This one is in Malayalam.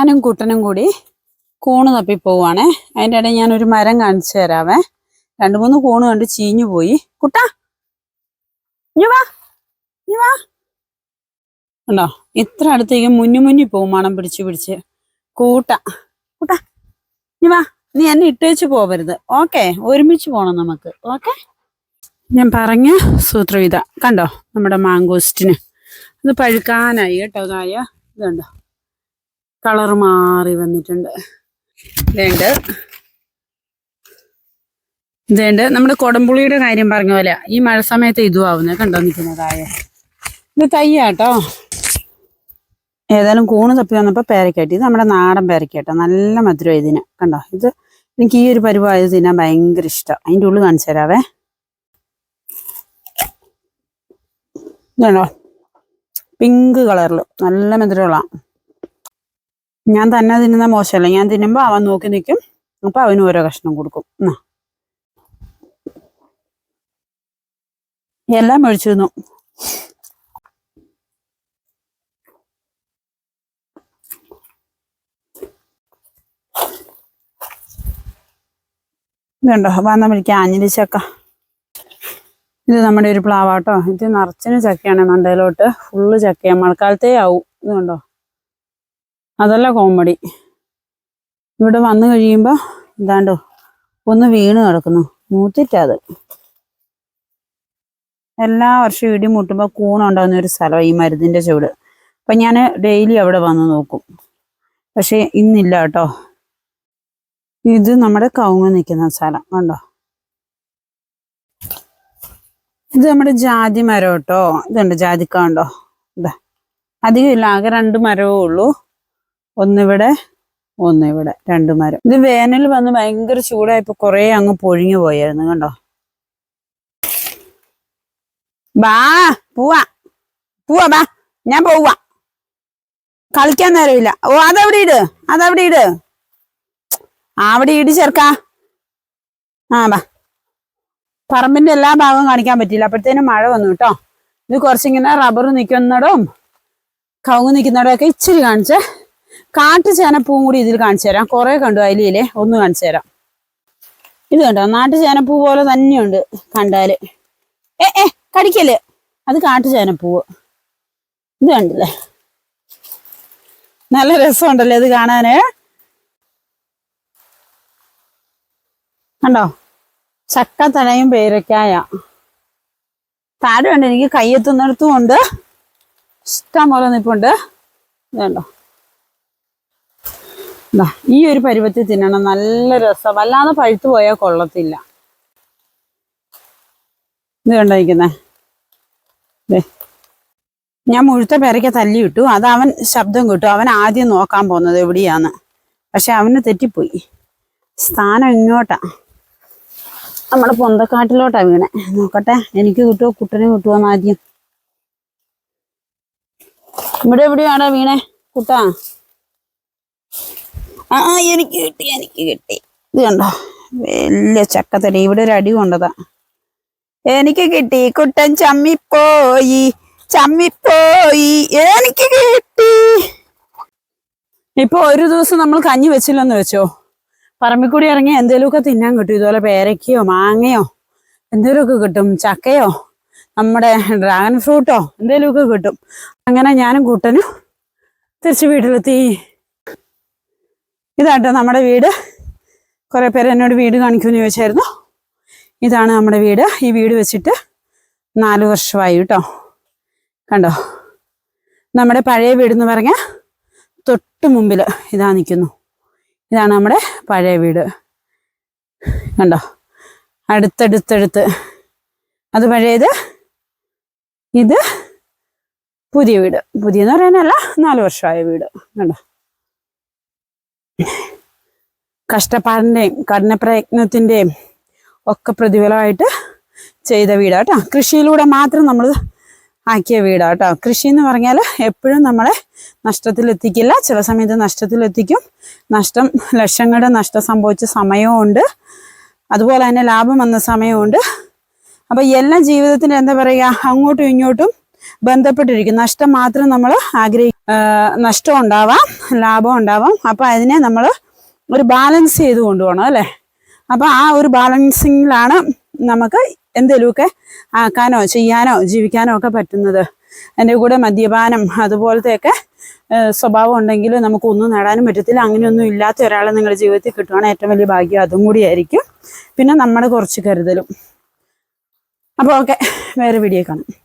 ഞാനും കുട്ടനും കൂടി കൂണ് തപ്പി പോവാണ് അതിന്റെ ഇടയിൽ ഞാനൊരു മരം കാണിച്ചു തരാവേ. രണ്ട് മൂന്ന് കൂണ് കണ്ട് ചീഞ്ഞു പോയി. കുട്ടാ വാ വാ. ഇത്ര അടുത്തേക്ക് മുന്നു മുന്നി പോവും മണം പിടിച്ച് പിടിച്ച്. കൂട്ട കൂട്ട വാ. നീ എന്നെ ഇട്ടേച്ച് പോവരുത്. ഓക്കെ ഒരുമിച്ച് പോണം നമുക്ക്. ഓക്കെ? ഞാൻ പറഞ്ഞ സൂത്രം കണ്ടോ? നമ്മുടെ മാങ്കോസ്റ്റിന്. ഇത് പഴുക്കാനായി കേട്ടോ ഇതായ ഇതുണ്ടോ കളർ മാറി വന്നിട്ടുണ്ട്. ഇതേണ്ട്. ഇതേണ്ട്. നമ്മുടെ കൊടംപുളിയുടെ കാര്യം പറഞ്ഞ പോലെ ഈ മഴ സമയത്ത് ഇതും ആവുന്നത് കണ്ടോ നിൽക്കുന്ന കായ. ഇത് തയ്യാട്ടോ. ഏതായാലും കൂണ് തപ്പി വന്നപ്പോൾ പേരക്കാട്ടി. ഇത് നമ്മുടെ നാടൻ പേരക്കാട്ടോ. നല്ല മധുരം ഇതിന്. കണ്ടോ? ഇത് എനിക്ക് ഈ ഒരു പരിപാടി തിന്നാൻ ഭയങ്കര ഇഷ്ടം. അതിന്റെ ഉള്ളിൽ കാണിച്ചു തരാവേ. ഇതാണോ പിങ്ക് കളറിൽ നല്ല മധുരമുള്ള ഞാൻ തന്നെ തിന്നുന്ന മോശമല്ല. ഞാൻ തിന്നുമ്പോൾ അവൻ നോക്കി നിൽക്കും അപ്പോൾ അവന് ഓരോ കഷ്ണം കൊടുക്കും. എന്നാ എല്ലാം മേടിച്ചിരുന്നു ഇതുണ്ടോ? വന്ന വിളിക്കാം ആഞ്ഞിലി ചക്ക. ഇത് നമ്മുടെ ഒരു പ്ലാവാട്ടോ. ഇത് നിറച്ചിന് ചക്കയാണ് മണ്ടയിലോട്ട്. ഫുള്ള് ചക്കയാണ്. മഴക്കാലത്തേ ആവും. ഇതുണ്ടോ? അതല്ല കോമഡി. ഇവിടെ വന്നു കഴിയുമ്പോൾ എന്താണ്ടോ ഒന്ന് വീണ് കിടക്കുന്നു. മൂത്തിട്ടത്. എല്ലാ വർഷവും ഇടി മുട്ടുമ്പോൾ കൂണുണ്ടാകുന്ന ഒരു സ്ഥലമാണ് ഈ മരുന്നിന്റെ ചുവട്. അപ്പം ഞാൻ ഡെയിലി അവിടെ വന്ന് നോക്കും. പക്ഷേ ഇന്നില്ല കേട്ടോ. ഇത് നമ്മുടെ കവുങ്ങ് നിൽക്കുന്ന സ്ഥലം കണ്ടോ? ഇത് നമ്മുടെ ജാതി മരം കേട്ടോ. ഇതുണ്ട് ജാതിക്ക ഉണ്ടോ ഇതാ. അധികം ഇല്ല ആകെ രണ്ട് മരമേ ഉള്ളൂ. ഒന്നിവിടെ ഒന്നിവിടെ രണ്ടു മരം ഇത് വേനൽ വന്ന് ഭയങ്കര ചൂടായപ്പോ കുറേ അങ്ങ് പൊഴിഞ്ഞു പോയായിരുന്നു കണ്ടോ? ബാ പൂവാ. പൂവാ ബാ. ഞാൻ പോവാ കളിക്കാൻ നേരമില്ല. ഓ അതവിടെ ഇട് അതവിടെ ഇട്. അവിടെ ഇട് ചേർക്കാ ആ ബാ. പറമ്പിന്റെ എല്ലാ ഭാഗവും കാണിക്കാൻ പറ്റിയില്ല. അപ്പോഴത്തേനും മഴ വന്നു കേട്ടോ. ഇത് കുറച്ചിങ്ങനെ റബ്ബർ നിൽക്കുന്നിടവും കവുങ്ങ് നിൽക്കുന്നിടവും ഒക്കെ ഇച്ചിരി കാണിച്ചേ. കാട്ടു ചേനപ്പൂവും കൂടി ഇതിൽ കാണിച്ചു തരാം. കുറെ കണ്ടു അതിലേ ഒന്ന് കാണിച്ചു തരാം. ഇത് കണ്ടോ? നാട്ടു ചേനപ്പൂ പോലെ തന്നെയുണ്ട് കണ്ടാൽ. ഏ ഏ കടിക്കൽ അത് കാട്ടു ചേനപ്പൂവ് ഇത് കണ്ടില്ലേ? നല്ല രസമുണ്ടല്ലേ ഇത് കാണാന്? കണ്ടോ? ചക്ക തഴയും പേരക്കായ. താഴെ ഉണ്ട് എനിക്ക് കയ്യെത്തുന്നിടത്തും ഉണ്ട്. ഇഷ്ടം പോലെ നിപ്പുണ്ട്. കണ്ടോ? ഈ ഒരു പരുവത്തിൽ തിന്നണം നല്ല രസം. വല്ലാതെ പഴുത്തു പോയാൽ കൊള്ളത്തില്ല. ഇത് കണ്ടിരിക്കുന്നേ ഞാൻ മുഴുത്ത പേരയ്ക്ക തല്ലി ഇട്ടു അത് അവൻ ശബ്ദം കിട്ടു. അവൻ ആദ്യം നോക്കാൻ പോകുന്നത് എവിടെയാന്ന് പക്ഷെ അവന് തെറ്റിപ്പോയി. സ്ഥാനം ഇങ്ങോട്ടാ. നമ്മുടെ പൊന്തക്കാട്ടിലോട്ടാ വീണെ. നോക്കട്ടെ. എനിക്ക് കിട്ടുമോ കുട്ടനെ കിട്ടുമോന്ന് ആദ്യം. ഇവിടെ എവിടെയാടാ വീണേ കുട്ടാ? ആ എനിക്ക് കിട്ടി എനിക്ക് കിട്ടി. ഇത് കണ്ടോ? വലിയ ചക്കത്തടി. ഇവിടെ ഒരു അടി കൊണ്ടതാ. എനിക്ക് കിട്ടി. കുട്ടൻ ചമ്മിപ്പോയി ചമ്മിപ്പോയി. എനിക്ക് കിട്ടി. ഇപ്പൊ ഒരു ദിവസം നമ്മൾ കഞ്ഞി വെച്ചില്ലെന്ന് വെച്ചോ? പറമ്പിക്കൂടി ഇറങ്ങി എന്തേലുമൊക്കെ തിന്നാൻ കിട്ടും. ഇതുപോലെ പേരയ്ക്കയോ മാങ്ങയോ എന്തേലുമൊക്കെ കിട്ടും. ചക്കയോ നമ്മുടെ ഡ്രാഗൺ ഫ്രൂട്ടോ എന്തേലുമൊക്കെ കിട്ടും. അങ്ങനെ ഞാനും കൂട്ടനും തിരിച്ച് വീട്ടിലെത്തി. ഇതാട്ടോ നമ്മുടെ വീട്. കുറെ പേര് എന്നോട് വീട് കാണിക്കുമെന്ന് ചോദിച്ചായിരുന്നു. ഇതാണ് നമ്മുടെ വീട്. ഈ വീട് വെച്ചിട്ട് നാല് വർഷമായി കേട്ടോ. കണ്ടോ? നമ്മുടെ പഴയ വീട് എന്ന് പറഞ്ഞാൽ തൊട്ട് മുമ്പിൽ ഇതാ നിൽക്കുന്നു ഇതാണ് നമ്മുടെ പഴയ വീട്. കണ്ടോ? അടുത്തടുത്തടുത്ത്. അത് പഴയത് ഇത് പുതിയ വീട്. പുതിയെന്ന് പറയാനല്ല നാല് വർഷമായ വീട്. കണ്ടോ? കഷ്ടപ്പാടിന്റെയും കഠിനപ്രയത്നത്തിന്റെയും ഒക്കെ പ്രതിഫലമായിട്ട് ചെയ്ത വീടാട്ടോ. കൃഷിയിലൂടെ മാത്രം നമ്മൾ ആക്കിയ വീടാട്ടോ. കൃഷി എന്ന് പറഞ്ഞാൽ എപ്പോഴും നമ്മളെ നഷ്ടത്തിലെത്തിക്കില്ല. ചില സമയത്ത് നഷ്ടത്തിലെത്തിക്കും. നഷ്ടം ലക്ഷങ്ങളുടെ നഷ്ടം സംഭവിച്ച സമയമുണ്ട് അതുപോലെ തന്നെ ലാഭം വന്ന സമയമുണ്ട് അപ്പം എല്ലാം ജീവിതത്തിന്റെ എന്താ പറയുക? അങ്ങോട്ടും ഇങ്ങോട്ടും ബന്ധപ്പെട്ടിരിക്കും. നഷ്ടം മാത്രം നമ്മൾ ആഗ്രഹി നഷ്ടം ഉണ്ടാവാം ലാഭം ഉണ്ടാവാം. അപ്പം അതിനെ നമ്മൾ ഒരു ബാലൻസ് ചെയ്ത് കൊണ്ടുപോകണം അല്ലേ? അപ്പോൾ ആ ഒരു ബാലൻസിങ്ങിലാണ് നമുക്ക് എന്തെങ്കിലുമൊക്കെ ആക്കാനോ ചെയ്യാനോ ജീവിക്കാനോ ഒക്കെ പറ്റുന്നത്. എന്റെ കൂടെ മദ്യപാനം അതുപോലത്തെയൊക്കെ സ്വഭാവം ഉണ്ടെങ്കിൽ നമുക്കൊന്നും നേടാനും പറ്റത്തില്ല. അങ്ങനെയൊന്നും ഇല്ലാത്ത ഒരാളെ നിങ്ങളുടെ ജീവിതത്തിൽ കിട്ടുവാണെങ്കിൽ ഏറ്റവും വലിയ ഭാഗ്യം. അതും കൂടിയായിരിക്കും പിന്നെ നമ്മുടെ കുറച്ച് കരുതലും. അപ്പോൾ ഓക്കെ വേറെ വീഡിയോ കാണാം.